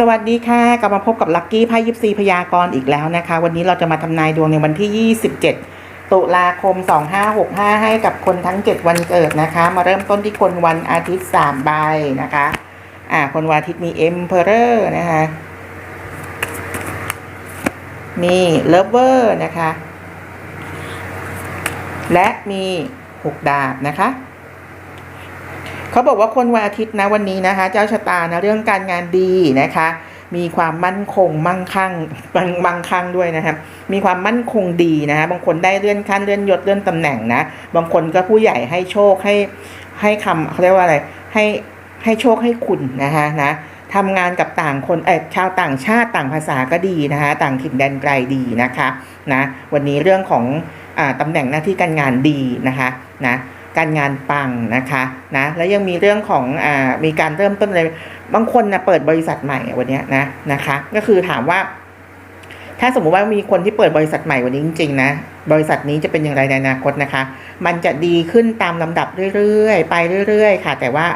สวัสดีค่ะ กลับมาพบกับลัคกี้ไพ่ยิปซีพยากรณ์อีกแล้วนะคะ วันนี้เราจะมาทำนายดวงในวันที่ 27 ตุลาคม 2565 ให้กับคนทั้ง 7 วันเกิดนะคะ มาเริ่มต้นที่คนวันอาทิตย์3ใบนะคะ อ่า คนวันอาทิตย์มี Emperor นะคะ มี Lover นะคะ และมี 6 ดาบนะคะ เขาบอกว่าคนวันอาทิตย์นะวันนี้นะคะ เจ้าชะตานะเรื่องการงานดีนะคะ มีความมั่นคงมั่งคั่งมั่งมั่งคั่งด้วยนะครับมีความมั่นคงดีนะฮะบางคนได้เลื่อนขั้นเลื่อนยศเลื่อนตำแหน่งนะ บางคนก็ผู้ใหญ่ให้โชคให้ให้คำเขาเรียกว่าอะไรให้ให้โชคให้คุณนะคะนะทำงานกับต่างคนเออชาวต่างชาติต่างภาษาก็ดีนะคะต่างถิ่นแดนไกลดีนะคะนะวันนี้เรื่องของอตำแหน่งหน้าที่การงานดีนะคะนะ การงานปังนะคะนะแล้วยังมีเรื่องของอ่ามีการเริ่มต้นอะไรบางคนนะเปิดบริษัทใหม่วันนี้นะนะคะ ก็คือถามว่า ถ้าสมมุติว่ามีคนที่เปิดบริษัทใหม่วันนี้จริงๆนะบริษัทนี้จะเป็นอย่างไรในอนาคตนะคะ มันจะดีขึ้นตามลำดับเรื่อยๆ ไปเรื่อย ๆ ค่ะ แต่ว่า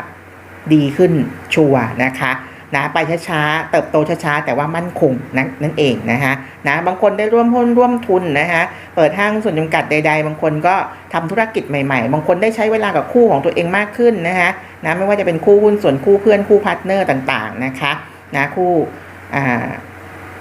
ดีขึ้นชัวร์นะคะ นะไปช้าๆ เติบโตช้าๆ แต่ว่ามั่นคงนั่นนั่นเองนะคะนะบางคนได้ร่วมหุ้นร่วมทุนนะคะเปิดห้างส่วนจำกัดใด ๆ บางคนก็ทำธุรกิจใหม่ๆ บางคนได้ใช้เวลากับคู่ของตัวเองมากขึ้นนะคะนะไม่ว่าจะเป็นคู่หุ้นส่วนคู่เพื่อนคู่พาร์ทเนอร์ต่างๆนะคะนะคู่อ่า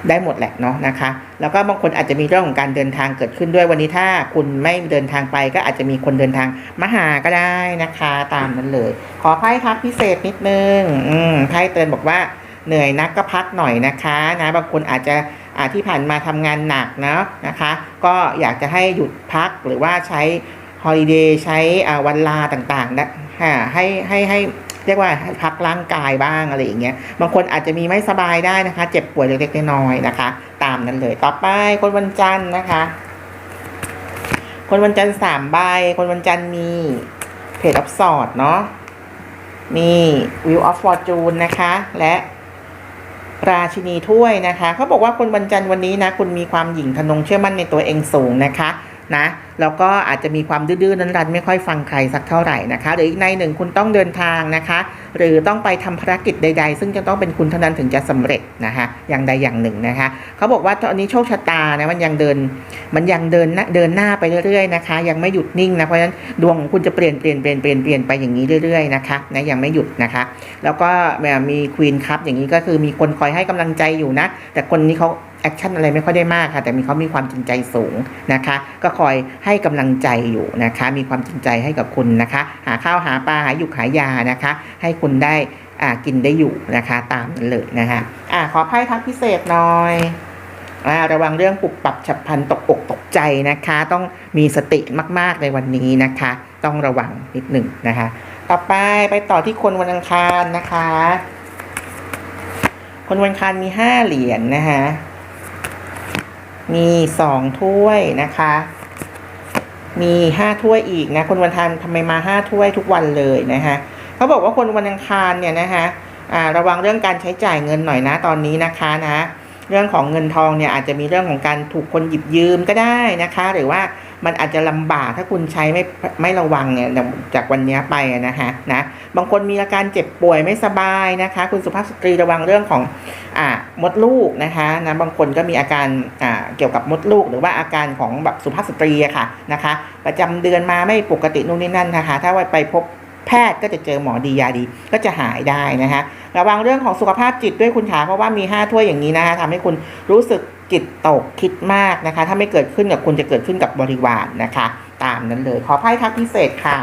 ได้หมดแหละเนาะนะคะ แล้วก็บางคนอาจจะมีเรื่องของการเดินทางเกิดขึ้นด้วยวันนี้ถ้าคุณไม่เดินทางไปก็อาจจะมีคนเดินทางมาหาก็ได้นะคะ ตามนั้นเลย ขอไพ่ทักพิเศษนิดนึงอืมไพ่เตือนบอกว่าเหนื่อยนักก็พักหน่อยนะคะนะบางคนอาจจะอาที่ผ่านมาทำงานหนักเนาะนะคะ ก็อยากจะให้หยุดพักหรือว่าใช้ฮอลิเดย์ใช้วันลาต่างๆนะค่ะให้ให้ให้ เรียกว่าพักร่างกายบ้างอะไรอย่างเงี้ยบางคนอาจจะมีไม่สบายได้นะคะ เจ็บป่วยเล็กๆน้อยๆนะคะ ตามนั้นเลยต่อไปคนวันจันทร์นะคะ คนวันจันทร์สามใบคนวันจันทร์มีเพจออฟสอดเนาะมีวิวออฟฟอร์จูนนะคะ และราชินีถ้วยนะคะเขาบอกว่าคนวันจันทร์วันนี้นะ คุณมีความหยิ่งทะนงเชื่อมั่นในตัวเองสูงนะคะ นะแล้วก็อาจจะมีความดื้อๆนั้นๆไม่ค่อยฟังใครสักเท่าไหร่นะคะหรืออีกในหนึ่งคุณต้องเดินทางนะคะ หรือต้องไปทำภารกิจใด ๆ ซึ่งจะต้องเป็นคุณเท่านั้นถึงจะสำเร็จนะคะอย่างใดอย่างหนึ่งนะคะเขาบอกว่าตอนนี้โชคชะตานะมันยังเดินมันยังเดินเดินหน้าไปเรื่อยๆนะคะ ยังไม่หยุดนิ่งนะเพราะฉะนั้นดวงของคุณจะเปลี่ยนเปลี่ยนเปลี่ยนเปลี่ยนเปลี่ยนไปอย่างนี้เรื่อยๆนะคะนะยังไม่หยุดนะคะ แล้วก็มีควีนคัพอย่างนี้ก็คือมีคนคอยให้กำลังใจอยู่นะ แต่คนนี้เขา แอคชั่นอะไรไม่ค่อยได้มากค่ะ แต่มีเขามีความจริงใจสูงนะคะ ก็คอยให้กำลังใจอยู่นะคะ มีความจริงใจให้กับคุณนะคะ หาข้าวหาปลาหาหยุกหายานะคะ ให้คุณได้อ่ากินได้อยู่นะคะ ตามนั้นเลยนะคะอ่าขอไพ่ทักพิเศษหน่อยอ่าระวังเรื่องปุบปับฉับพลันตกอกตกใจนะคะ ต้องมีสติมาก ๆ ในวันนี้นะคะ ต้องระวังนิดหนึ่งนะคะ ต่อไปไปต่อที่คนวันอังคารนะคะ คนวันอังคารมีห้าเหรียญนะคะ มีสองถ้วยนะคะ มีห้าถ้วยอีกนะ คนวันทานทำไมมาห้าถ้วยทุกวันเลยนะคะเขาบอกว่าคนวันอังคารเนี่ยนะคะะระวังเรื่องการใช้จ่ายเงินหน่อยนะตอนนี้นะคะนะ เรื่องของเงินทองเนี่ยอาจจะมีเรื่องของการถูกคนหยิบยืมก็ได้นะคะ หรือว่า มันอาจจะลำบากถ้าคุณใช้ไม่ไม่ระวังเนี่ยจากวันนี้ไปนะคะนะบางคนมีอาการเจ็บป่วยไม่สบายนะคะ คุณสุภาพสตรีระวังเรื่องของอ่ามดลูกนะคะนะบางคนก็มีอาการอ่าเกี่ยวกับมดลูก หรือว่าอาการของแบบสุภาพสตรีอะค่ะนะคะ ประจำเดือนมาไม่ปกตินู่นนี่นั่นนะคะ ถ้าว่าไปพบแพทย์ก็จะเจอหมอดียาดีก็จะหายได้นะคะ ระวังเรื่องของสุขภาพจิตด้วยคุณขาเพราะว่ามีห้าถ้วยอย่างนี้นะคะทำให้คุณรู้สึก จิตตกคิดมากนะคะ ถ้าไม่เกิดขึ้นกับคุณจะเกิดขึ้นกับบริวารนะคะ ตามนั้นเลย ขอไพ่ทักพิเศษค่ะ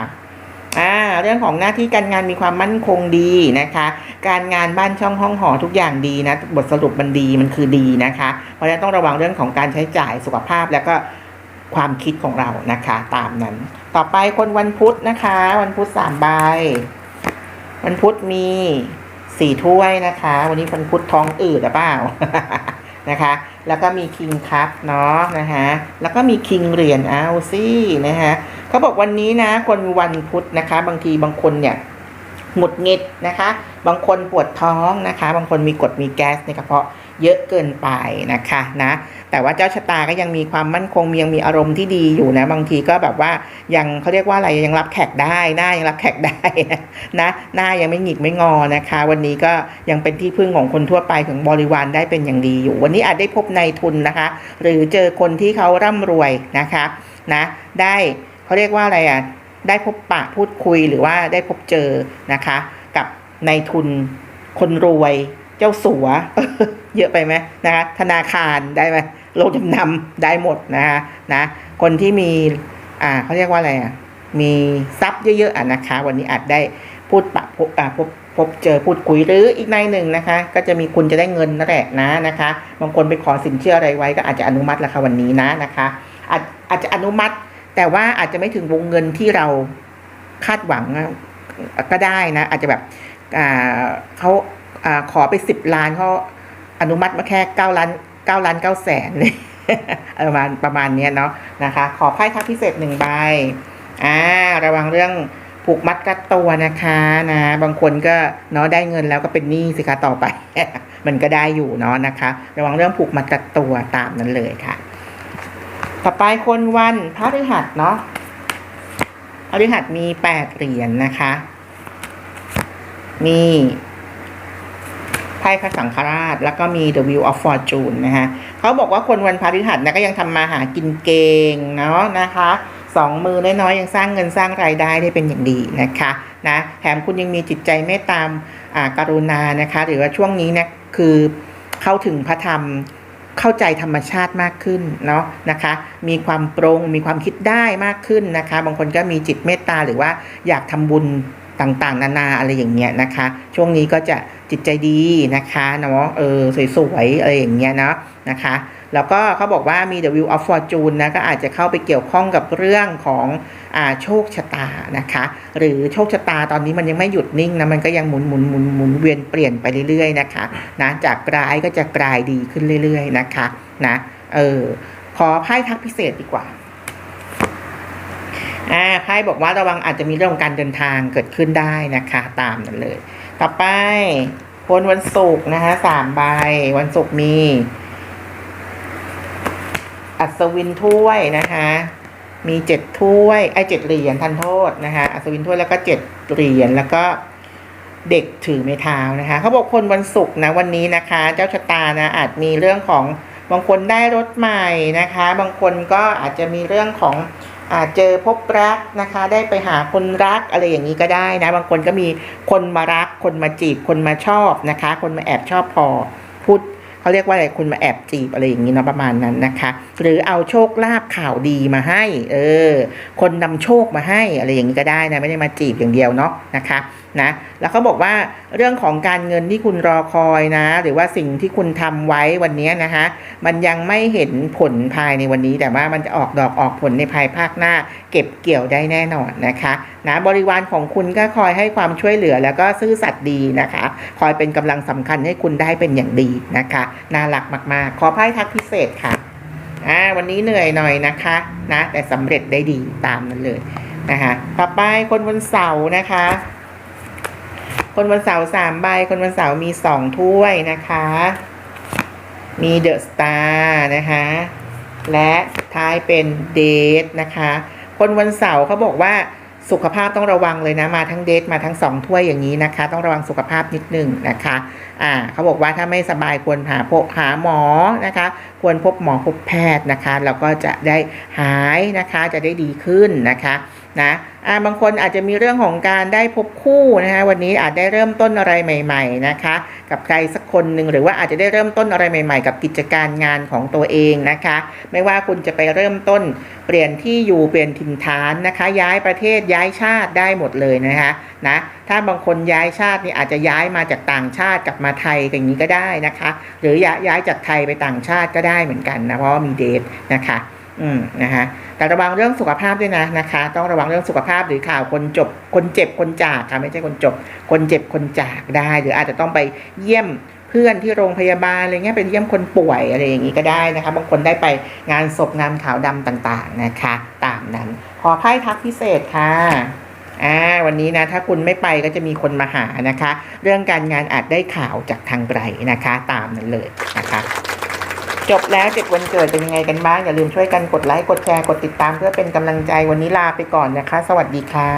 อ่าเรื่องของหน้าที่การงานมีความมั่นคงดีนะคะ การงานบ้านช่องห้องหอทุกอย่างดีนะ บทสรุปมันดีมันคือดีนะคะ เพราะฉะนั้นต้องระวังเรื่องของการใช้จ่ายสุขภาพแล้วก็ความคิดของเรานะคะ ตามนั้น ต่อไปคนวันพุธนะคะ วันพุธสามใบ วันพุธมีสี่ถ้วยนะคะ วันนี้วันพุธท้องอืดหรือเปล่านะคะ แล้วก็มีคิงคัพเนาะนะคะแล้วก็มีคิงเหรียญเอาซี่นะคะเขาบอกวันนี้นะคนวันพุธนะคะ บางทีบางคนเนี่ย หงุดหงิดนะคะ บางคนปวดท้องนะคะ บางคนมีกรดมีแก๊สในกระเพาะเยอะเกินไปนะคะนะแต่ว่าเจ้าชะตาก็ยังมีความมั่นคงมียังมีอารมณ์ที่ดีอยู่นะ บางทีก็แบบว่ายังเขาเรียกว่าอะไรยังรับแขกได้หน้ายังรับแขกได้นะนะหน้ายังไม่หงิกไม่งอนะคะ วันนี้ก็ยังเป็นที่พึ่งของคนทั่วไปของบริวารได้เป็นอย่างดีอยู่ วันนี้อาจได้พบนายทุนนะคะ หรือเจอคนที่เขาร่ำรวยนะคะนะได้เขาเรียกว่าอะไรอะ ได้พบปะพูดคุยหรือว่าได้พบเจอนะคะ กับนายทุนคนรวย เจ้าสัว เยอะไปไหมนะคะ ธนาคารได้ไหมโรงจำนำได้หมดนะคะนะคนที่มีอ่าเขาเรียกว่าอะไรอะมีทรัพย์เยอะๆอะนะคะ วันนี้อาจได้พูดปะพบอ่าพบพบเจอพูดคุยหรืออีกในหนึ่งนะคะ ก็จะมีคุณจะได้เงินนั่นแหละนะนะคะบางคนไปขอสินเชื่ออะไรไว้ก็อาจจะอนุมัติแล้วค่ะวันนี้นะนะคะอาจอาจจะอนุมัติ แต่ว่าอาจจะไม่ถึงวงเงินที่เราคาดหวังก็ได้นะ อาจจะแบบเขาอขอไปสิบล้านเขาอนุมัติมาแค่เก้าล้านเก้าล้านเก้าแสนเลยประมาณประมาณนี้เนาะนะคะ ขอไพ่ทักพิเศษหนึ่งใบอ่าระวังเรื่องผูกมัดกัดตัวนะคะนะบางคนก็เนาะได้เงินแล้วก็เป็นหนี้สิคะต่อไป มันก็ได้อยู่เนาะนะคะ ระวังเรื่องผูกมัดกัดตัวตามนั้นเลยค่ะ ต่อไปคนวันพระฤหัสเนาะพระฤหัสมีแปดเหรียญนะคะ มีไพ่พระสังฆราช แล้วก็มี The Wheel of Fortune นะคะเขาบอกว่าคนวันพฤหัสนะก็ยังทำมาหากินเก่งเนาะนะคะสองมือน้อยๆยังสร้างเงินสร้างรายได้ได้เป็นอย่างดีนะคะนะแถมคุณยังมีจิตใจเมตตามอ่าการุณานะคะ หรือว่าช่วงนี้นะคือเข้าถึงพระธรรม เข้าใจธรรมชาติมากขึ้นเนาะนะคะ มีความโปร่งมีความคิดได้มากขึ้นนะคะ บางคนก็มีจิตเมตตาหรือว่าอยากทำบุญ ต่างๆ นานาอะไรอย่างเงี้ยนะคะ ช่วงนี้ก็จะจิตใจดีนะคะเนาะเออสวยๆอะไรอย่างเงี้ยเนาะนะคะแล้วก็เขาบอกว่ามี The Wheel of Fortune นะก็อาจจะเข้าไปเกี่ยวข้องกับเรื่องของอ่าโชคชะตานะคะ หรือโชคชะตาตอนนี้มันยังไม่หยุดนิ่งนะมันก็ยังหมุนหมุนหมุนหมุนเวียนเปลี่ยนไปเรื่อยๆนะคะนะจากร้ายก็จะกลายดีขึ้นเรื่อย ๆนะคะนะเออขอไพ่ทักพิเศษดีกว่า อ่าไพ่บอกว่าระวังอาจจะมีเรื่องการเดินทางเกิดขึ้นได้นะคะ ตามนั้นเลย ต่อไปพ้นวันศุกร์นะคะสามใบ วันศุกร์มี อัศวินถ้วยนะคะ มีเจ็ดถ้วยไอ้เจ็ดเหรียญทันโทษนะคะ อัศวินถ้วยแล้วก็เจ็ดเหรียญแล้วก็เด็กถือไม้เท้านะคะเขาบอกคนวันศุกร์นะวันนี้นะคะ เจ้าชะตานะอาจมีเรื่องของบางคนได้รถใหม่นะคะ บางคนก็อาจจะมีเรื่องของ เจอพบรักนะคะ ได้ไปหาคนรักอะไรอย่างนี้ก็ได้นะ บางคนก็มีคนมารัก คนมาจีบ คนมาชอบนะคะ คนมาแอบชอบพอพูดเขาเรียกว่าอะไรคุณมาแอบจีบอะไรอย่างนี้เนาะประมาณนั้นนะคะ หรือเอาโชคลาภข่าวดีมาให้ เออ คนนำโชคมาให้อะไรอย่างนี้ก็ได้นะไม่ได้มาจีบอย่างเดียวเนาะนะคะ นะแล้วเขาบอกว่าเรื่องของการเงินที่คุณรอคอยนะ หรือว่าสิ่งที่คุณทำไว้วันนี้นะคะมันยังไม่เห็นผลภายในวันนี้ แต่ว่ามันจะออกดอกออกผลในภายภาคหน้า เก็บเกี่ยวได้แน่นอนนะคะนะบริวารของคุณก็คอยให้ความช่วยเหลือแล้วก็ซื่อสัตย์ดีนะคะ คอยเป็นกำลังสำคัญให้คุณได้เป็นอย่างดีนะคะน่ารักมากๆ ขอไพ่ทักพิเศษค่ะอ่าวันนี้เหนื่อยหน่อยนะคะนะแต่สำเร็จได้ดีตามนั้นเลยนะคะต่อไปคนวันเสาร์นะคะ คนวันเสาร์สามใบ คนวันเสาร์มีสองถ้วยนะคะ มีเดอะสตาร์นะคะ และท้ายเป็นเดทนะคะ คนวันเสาร์เขาบอกว่าสุขภาพต้องระวังเลยนะ มาทั้งเดทมาทั้งสองถ้วยอย่างนี้นะคะ ต้องระวังสุขภาพนิดนึงนะคะ อ่าเขาบอกว่าถ้าไม่สบายควรหาพบหาหมอนะคะ ควรพบหมอพบแพทย์นะคะแล้วก็จะได้หายนะคะจะได้ดีขึ้นนะคะนะ อ่าบางคนอาจจะมีเรื่องของการได้พบคู่นะคะวันนี้อาจได้เริ่มต้นอะไรใหม่ ๆนะคะ กับใครสักคนหนึ่งหรือว่าอาจจะได้เริ่มต้นอะไรใหม่ ๆ กับกิจการงานของตัวเองนะคะ ไม่ว่าคุณจะไปเริ่มต้น เปลี่ยนที่อยู่เปลี่ยนถิ่นฐานนะคะ ย้ายประเทศย้ายชาติได้หมดเลยนะคะนะถ้าบางคนย้ายชาตินี่อาจจะย้ายมาจากต่างชาติกลับมาไทยอย่างนี้ก็ได้นะคะ หรือย้ายจากไทยไปต่างชาติก็ได้เหมือนกันนะเพราะมีเดทนะคะ อืมนะคะแต่ระวังเรื่องสุขภาพด้วยนะนะคะ ต้องระวังเรื่องสุขภาพหรือข่าวคนจบ คนเจ็บคนจากค่ะไม่ใช่คนจบ คนเจ็บคนจากได้ หรืออาจจะต้องไปเยี่ยมเพื่อนที่โรงพยาบาลอะไรเงี้ยไปเยี่ยมคนป่วยอะไรอย่างนี้ก็ได้นะคะ บางคนได้ไปงานศพงานขาวดำต่างๆนะคะ ตามนั้น ขอไพ่ทักพิเศษค่ะอ่าวันนี้นะถ้าคุณไม่ไปก็จะมีคนมาหานะคะ เรื่องการงานอาจได้ข่าวจากทางไกลนะคะ ตามนั้นเลยนะคะ จบแล้วเจ็ดวันเกิดเป็นยังไงกันบ้าง อย่าลืมช่วยกันกดไลค์ กดแชร์ กดติดตามเพื่อเป็นกำลังใจวันนี้ลาไปก่อนนะคะ สวัสดีค่ะ